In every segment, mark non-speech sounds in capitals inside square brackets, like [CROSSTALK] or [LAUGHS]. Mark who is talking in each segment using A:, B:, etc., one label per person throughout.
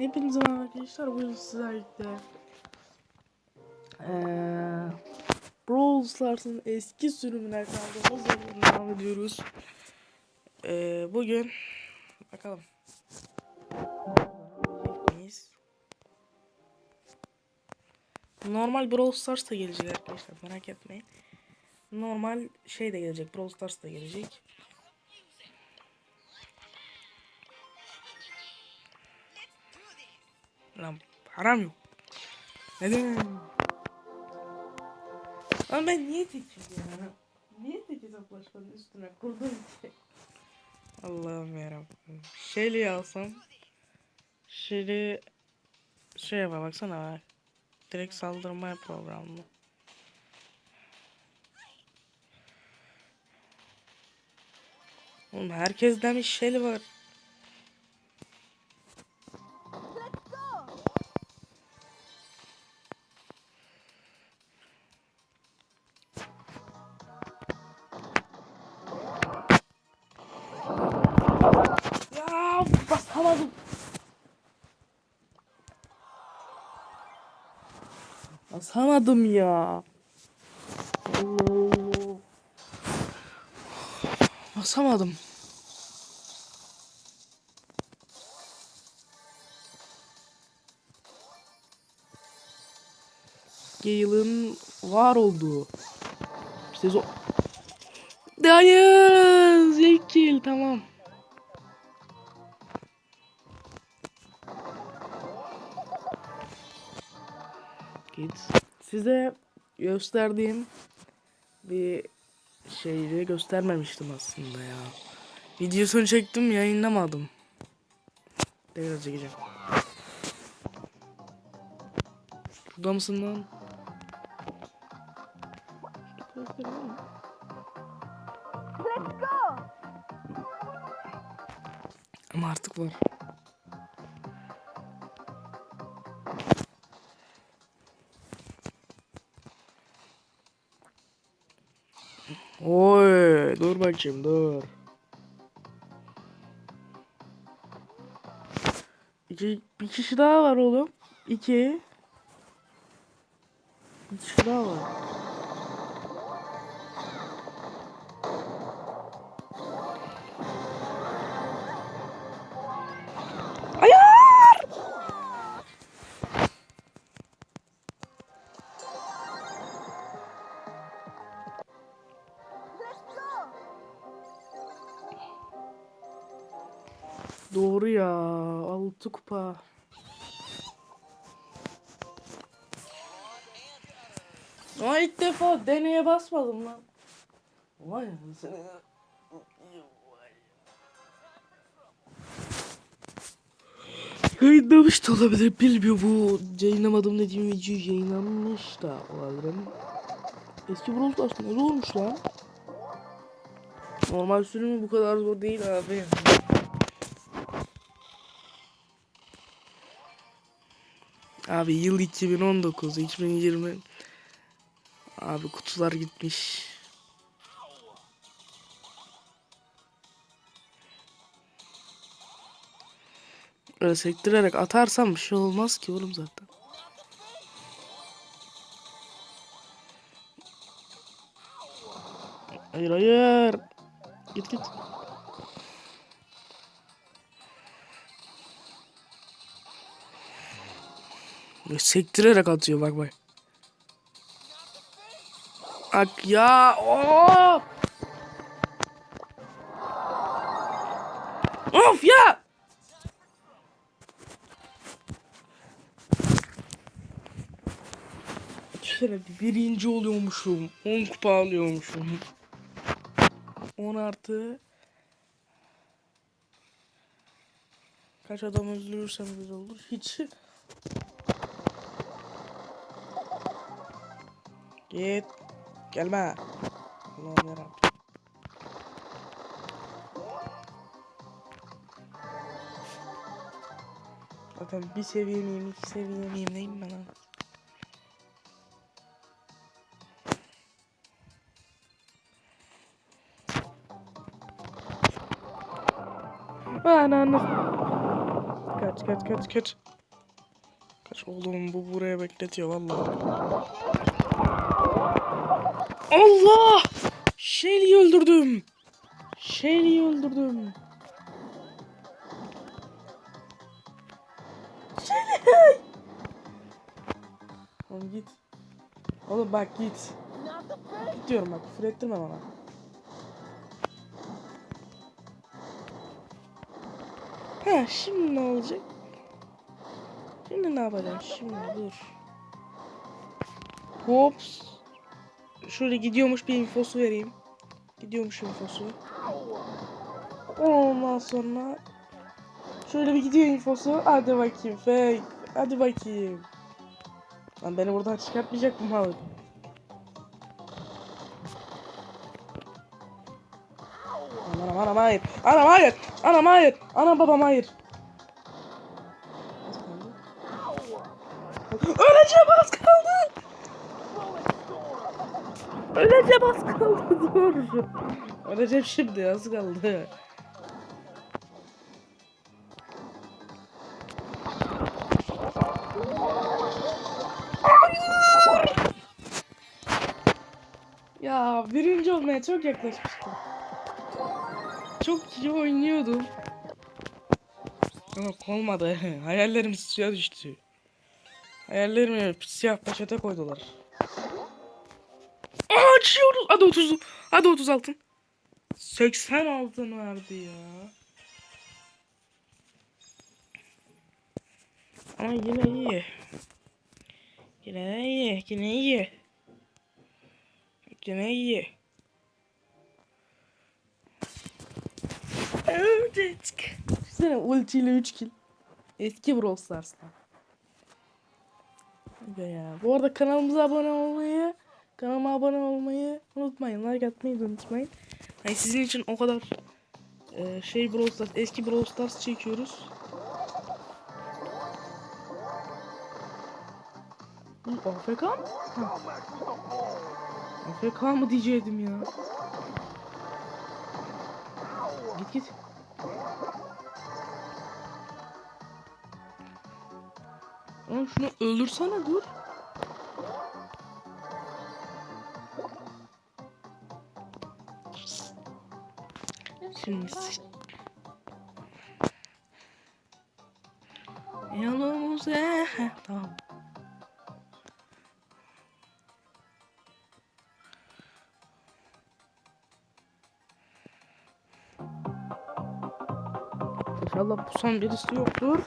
A: Hepinize merhaba arkadaşlar. Bugün sizlerle eee Brawl Stars'ın eski sürümüne kaldığımız yerden devam ediyoruz. Eee bugün bakalım. Normal Brawl Stars da gelecek arkadaşlar merak etmeyin. Normal şey de gelecek Brawl Stars da gelecek. Lan param yok. Neden? Ama ben niye tekim ya? Niye tek hesaplaşmanın üstüne kurdum ki? Allah'ım yarabbim. Shelly alsam. Shelly şey yapar baksana bak. Direkt saldırma programlı. Oğlum herkes demiş Shelly var. Basamadım. Basamadım ya. Allah. Basamadım. Gale'ın var olduğu sezon. Hayır, Zekil tamam. Git. Size gösterdiğim bir şeyi göstermemiştim aslında ya. Videosunu çektim yayınlamadım. Tekrar çekeceğim. Burada mısın lan? Ama artık var. Oy, dur bakayım dur. İki, bir kişi daha var oğlum. İki. Bir kişi daha var. Doğru ya. Altı kupa. Ama ilk defa deneye basmadım lan. Vay anasını. Yayınlamış da olabilir bilmiyorum bu yayınlamadım dediğim video yayınlanmış da olabilir. Eski Brawl Stars ne olmuş lan? Normal sürümü bu kadar zor değil abi. Abi yıl 2019, 2020. Abi kutular gitmiş. Öyle sektirerek atarsam bir şey olmaz ki oğlum zaten. Hayır hayır. Git git. Sektirerek atıyor bak bak. Ak ya. Of. Of ya. Düşünsene birinci oluyormuşum. 10 kupa alıyormuşum. 10 artı Kaç adam öldürürsem güzel olur. Hiç Git. Gelme. Allah'ım yarabbim. Zaten bir seviye miyim, iki seviye miyim neyim ben abi. Ananı. Kaç kaç kaç kaç. Kaç oğlum bu buraya bekletiyor vallahi. Allah! Shelly'i öldürdüm. Shelly'i öldürdüm. Shelly! Oğlum git. Oğlum bak git. Git diyorum bak küfür ettirme bana. Ha şimdi ne olacak? Şimdi ne yapacağım? Şimdi dur. Hops. Şöyle gidiyormuş bir infosu vereyim. Gidiyormuş infosu. Ondan sonra şöyle bir gidiyor infosu. Hadi bakayım fake. Hadi bakayım. Lan beni buradan çıkartmayacak mı malı? Anam anam hayır. Anam hayır. Anam hayır. Anam babam hayır. Öleceğim az kaldı. Öleceğim az kaldı. [LAUGHS] Dur. Öleceğim şimdi az kaldı. Ya birinci olmaya çok yaklaşmıştım. Çok iyi oynuyordum. Ama olmadı. [LAUGHS] Hayallerim suya düştü. Hayallerimi siyah poşete koydular. Açıyoruz. Hadi 30. Hadi 30 altın. 80 altın verdi ya. Ama yine iyi. Yine iyi. Yine iyi. Yine iyi. Evet. Düşünsene ultiyle 3 kill. Eski Brawl Stars'ta. Ya. Bu arada kanalımıza abone olmayı, kanalıma abone olmayı unutmayın. Like atmayı da unutmayın. Yani sizin için o kadar e, şey Brawl Stars, eski Brawl Stars çekiyoruz. Bu AFK mı? Ha. AFK mı diyecektim ya. Git git. Oğlum şunu öldürsene dur. Şimdi Yolumuza Heh, tamam. İnşallah bu son birisi yoktur.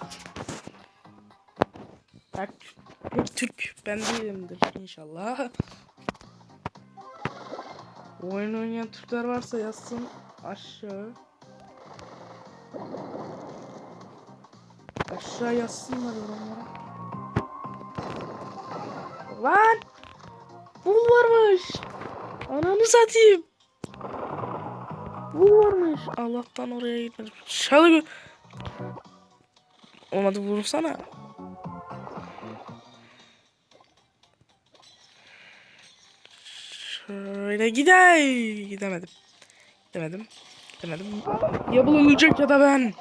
A: Bak pek Türk ben değilimdir inşallah. Oyun oynayan Türkler varsa yazsın aşağı. Aşağı yazsınlar yorumlara. Lan! Bul varmış. Ananı satayım. Bul varmış. Allah'tan oraya gitmedim. Çalı gö- Olmadı vursana. Şöyle gidey. Gidemedim. Gidemedim. Gidemedim. Ya bu ölecek ya da ben.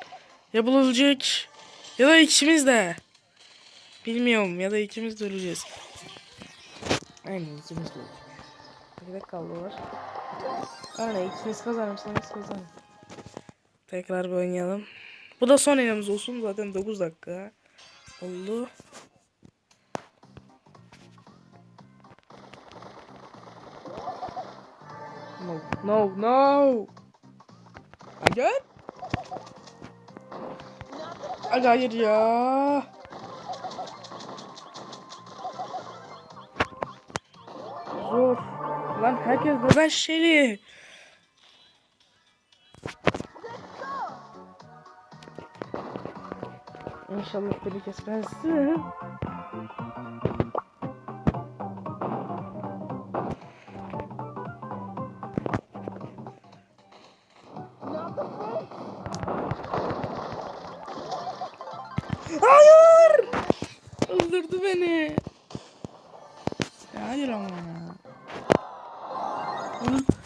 A: Ya bu ölecek. Ya da ikimiz de. Bilmiyorum ya da ikimiz de öleceğiz. Aynen ikimiz de öleceğiz. Bir dakika kaldılar. Aynen ikimiz kazanırsanız kazanın. Tekrar bir oynayalım. Bu da son elimiz olsun. Zaten 9 dakika oldu. No, no, no. Hayır. Aga hayır ya. Zor. Lan herkes neden şeli? İnşallah beni kesmezsin.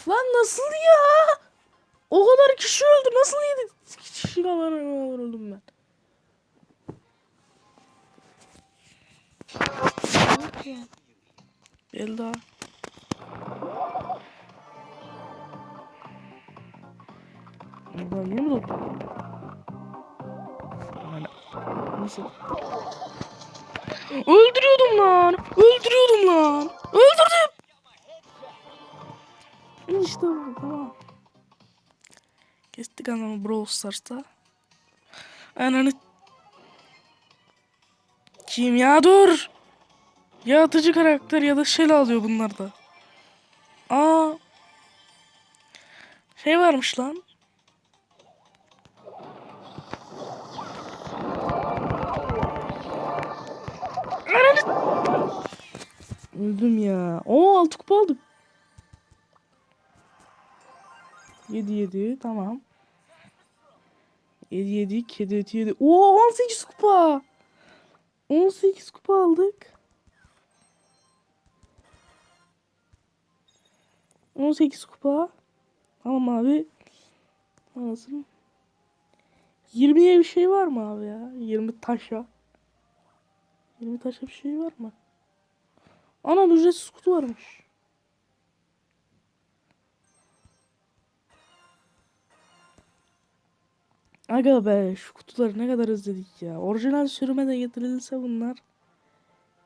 A: Lan- nasıl ya? O kadar kişi öldü. Nasıl yedi kişi kadar öldüm ben? Gel daha. Yeni mi doktor? Nasıl? Öldürüyordum lan. Öldürüyordum lan. Öldürdüm. İşte bu tamam. Kestik anamı Brawl Stars'ta. Ananı kim ya dur. Ya atıcı karakter ya da şel alıyor bunlar da. Aa. Şey varmış lan. Öldüm ya. Oo altı kupa aldık. 7 7 tamam. 7 7 7 7 7. Oo 18 kupa. 18 kupa aldık. 18 kupa. Tamam abi. Anasını. 20'ye bir şey var mı abi ya? 20 taşa. 20 taşa bir şey var mı? Anam ücretsiz kutu varmış. Aga be şu kutuları ne kadar özledik ya. Orijinal sürüme de getirilse bunlar.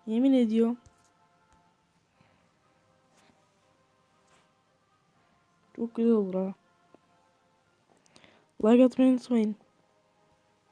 A: Yemin ediyorum. Çok güzel olur ha. Like atmayı unutmayın.